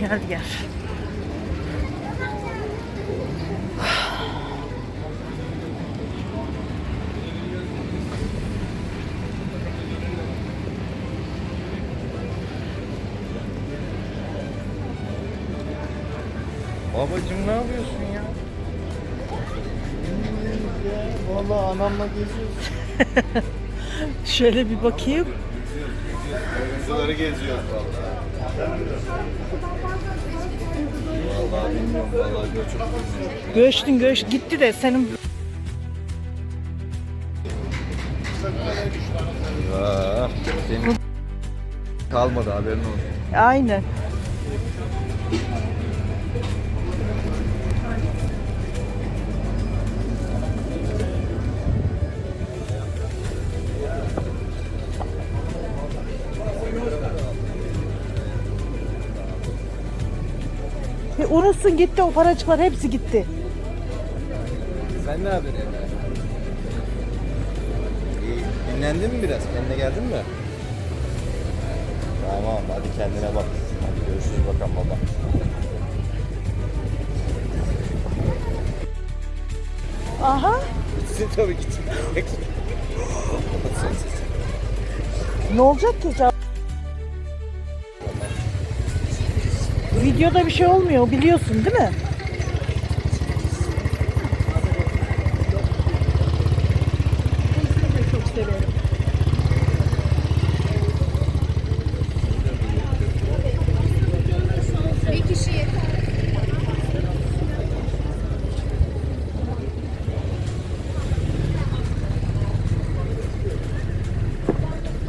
Gel gel. Babacım ne yapıyorsun ya? Vallahi anamla geziyoruz. Şöyle bir bakayım. Kızları geziyoruz vallahi. Vallahi bilmiyorum vallahi göç çok bilmiyorum. Göçtün göç gitti de senin Ya, senin kalmadı haberin olsun. aynen. E, unutsun gitti o paracıklar hepsi gitti. Sen ne yapıyorsun evde? İyi, dinlendin mi biraz? Kendine geldin mi? Tamam, hadi kendine bak. Hadi görüşürüz bakalım baba. Aha tabii sesini. ne olacak ki? Videoda bir şey olmuyor biliyorsun değil mi? Bir kişi yeter.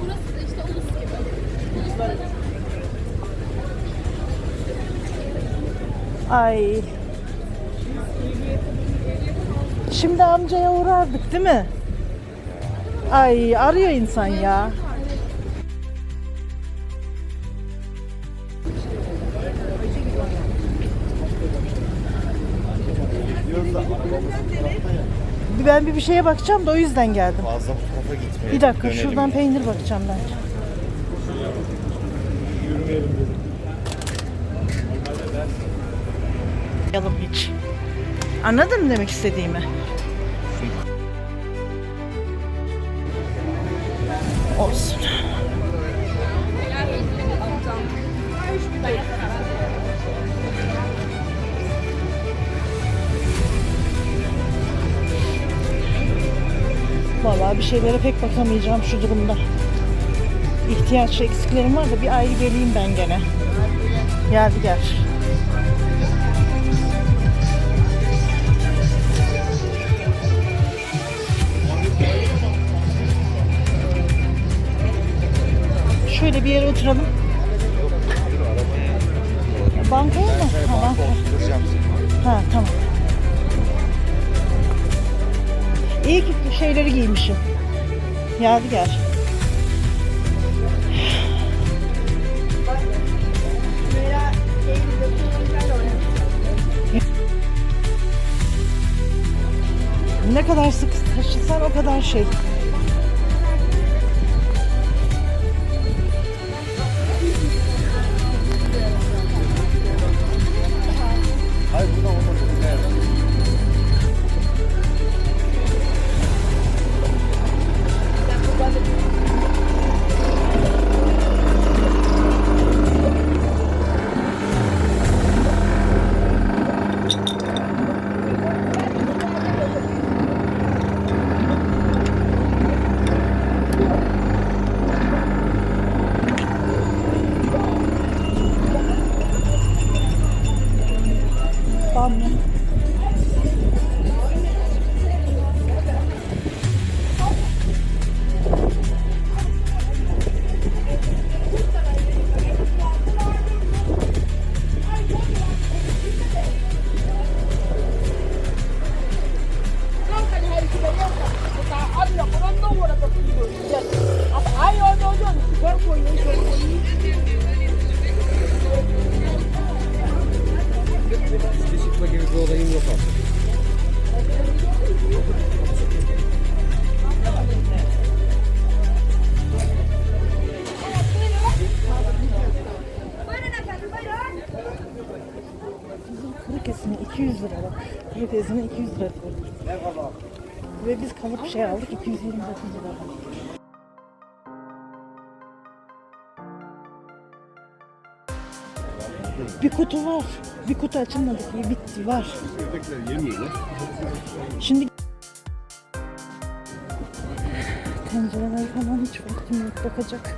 Burası da işte ulus gibi. Ay. Şimdi amcaya uğrardık değil mi? Ay arıyor insan ya. Ben bir bir şeye bakacağım da o yüzden geldim. Fazla tarafa gitmeyelim. Bir dakika şuradan peynir bakacağım ben. Yalım hiç. Anladın mı demek istediğimi? Olsun. Vallahi bir şeylere pek bakamayacağım şu durumda. İhtiyaç eksiklerim var da bir ayrı geleyim ben gene. Geldi Şöyle bir yere oturalım. Bankaya mı? Ha, banka. Ha tamam. İyi ki şeyleri giymişim. Yadigar. Ne kadar sık taşısan o kadar şey. Kafesine 200 lira diyor. Ve biz kalıp şey aldık 229 lira. Bir kutu var. Bir kutu açılmadı ki bitti var. Şimdi tencereler falan hiç vaktim yok bakacak.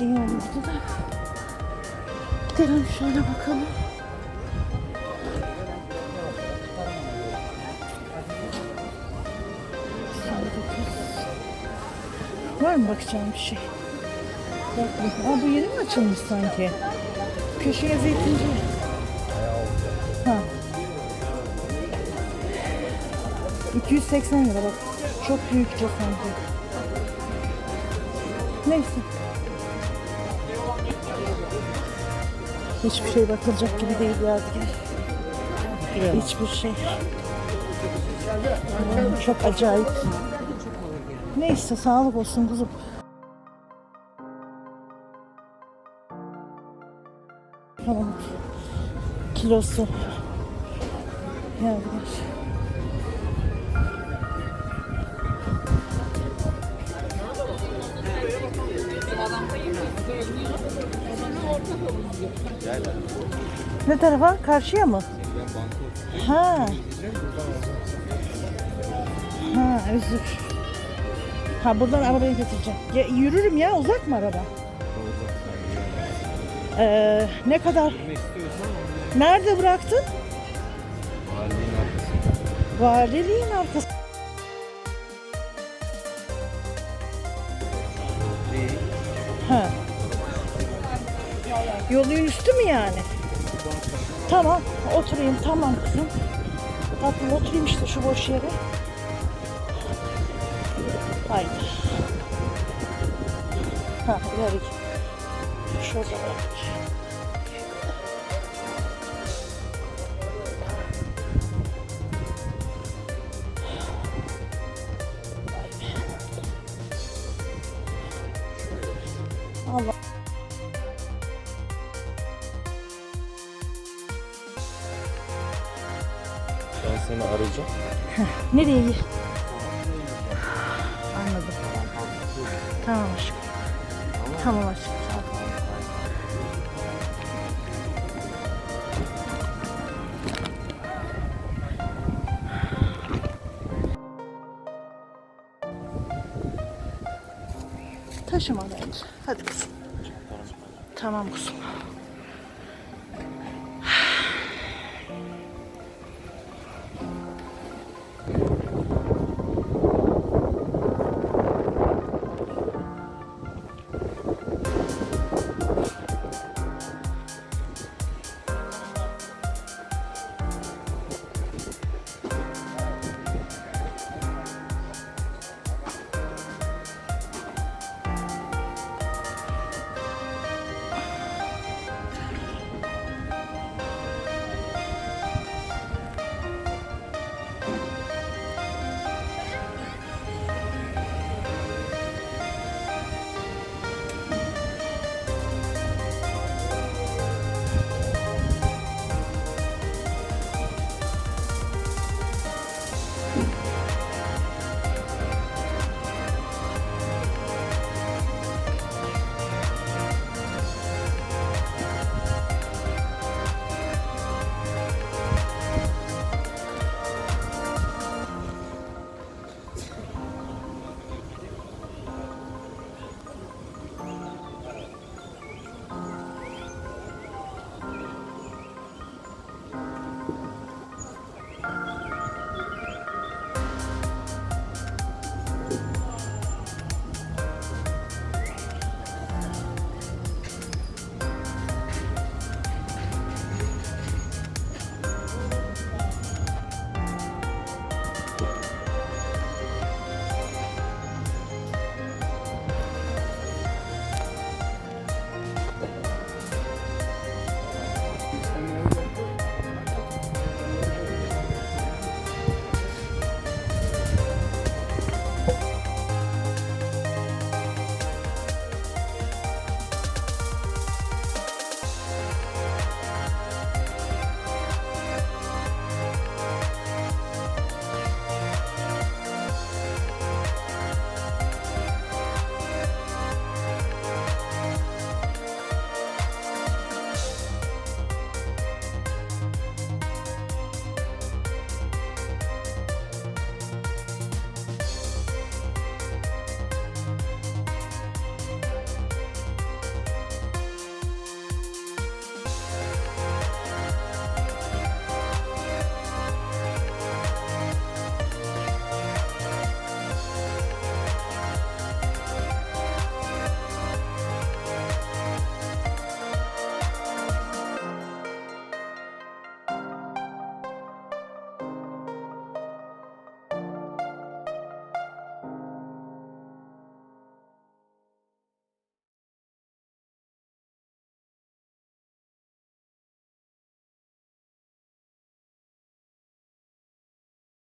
İyi olurdu da. Gidelim şöyle bakalım. Var mı bakacağım bir şey? Bakmayayım. Aa, bu yeni mi açılmış sanki? Köşeye zeytinci. Ha. 280 lira bak. Çok büyükçe sanki. Neyse. Hiçbir şey bakılacak gibi değil ya. Hiçbir şey. Çok acayip. Neyse sağlık olsun kuzum. Tamam. Kilosu. Yani. Ne tarafa? Karşıya mı? Ha. Ha özür. Ha buradan arabayı getireceğim. Ya, yürürüm ya uzak mı araba? Ee, ne kadar? Nerede bıraktın? Valiliğin arkası. Ha. Yolun üstü mü yani? Tamam, oturayım. Tamam kızım. Tatlım oturayım işte şu boş yere. Haydi. Ha, ileri git. Şurada var. Allah. Ben seni arayacağım. Nereye Tamam aşkım. Tamam aşkım. Taşıma bence. Hadi kızım. Tamam kuzum.